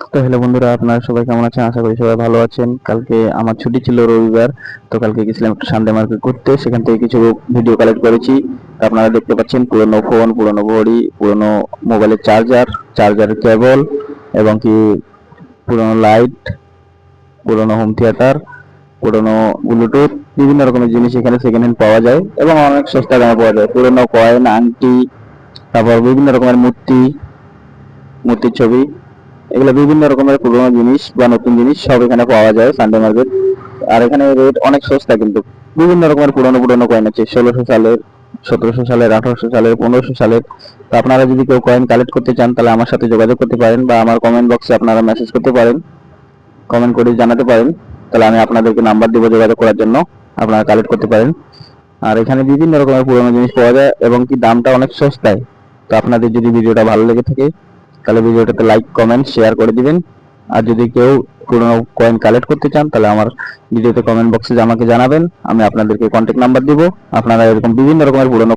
তো হ্যালো বন্ধুরা, আপনারা সবাই কেমন আছেন? আশা করি সবাই ভালো আছেন। কালকে আমার ছুটি ছিল রবিবার, তো কালকে গেছিলাম একটু সানডে মার্কেট করতে সেখান থেকে কিছু ভিডিও কালেক্ট করেছি। আপনারা দেখতে পাচ্ছেন পুরনো ফোন পুরনো ঘড়ি, পুরনো মোবাইলের চার্জার চার্জারের কেবল এবং কি পুরনো লাইট পুরনো হোম থিয়েটার পুরনো ব্লুটুথ বিভিন্ন রকমের জিনিস এখানে সেকেন্ড হ্যান্ড পাওয়া যায় এবং অনেক সস্তা দামে পাওয়া যায়। পুরনো কয়েন আংটি, তারপর বিভিন্ন রকমের মূর্তি, মূর্তির ছবি। এগুলো বিভিন্ন রকমের পুরোনো জিনিস বা নতুন জিনিস, সব এখানে পাওয়া যায় সানডে মার্কেট আর এখানে রেট অনেক সস্তা কিন্তু। বিভিন্ন রকমের পুরনো পুরনো কয়েন আছে, ষোলোশো সালের, সতেরোশো সালের, আঠারোশো সালের, পনেরোশো সালের। তো আপনারা যদি কেউ কয়েন কালেক্ট করতে চান, তাহলে আমার সাথে যোগাযোগ করতে পারেন বা আমার কমেন্ট বক্সে আপনারা মেসেজ করতে পারেন। কমেন্ট করে জানাতে পারেন। তাহলে আমি আপনাদেরকে নাম্বার দিব যোগাযোগ করার জন্য, আপনারা কালেক্ট করতে পারেন। আর এখানে বিভিন্ন রকমের পুরনো জিনিস পাওয়া যায় এবং কি দামটা অনেক সস্তায়। তো আপনাদের যদি ভিডিওটা ভালো লেগে থাকে তাহলে ভিডিওটাতে লাইক কমেন্ট শেয়ার করে দিবেন। আর যদি কেউ পুরোনো কয়েন কালেক্ট করতে চান, তাহলে আমার ভিডিওতে কমেন্ট বক্সে আমাকে জানাবেন। আমি আপনাদেরকে কন্ট্যাক্ট নাম্বার দিব। আপনারা এরকম বিভিন্ন রকমের পুরোনো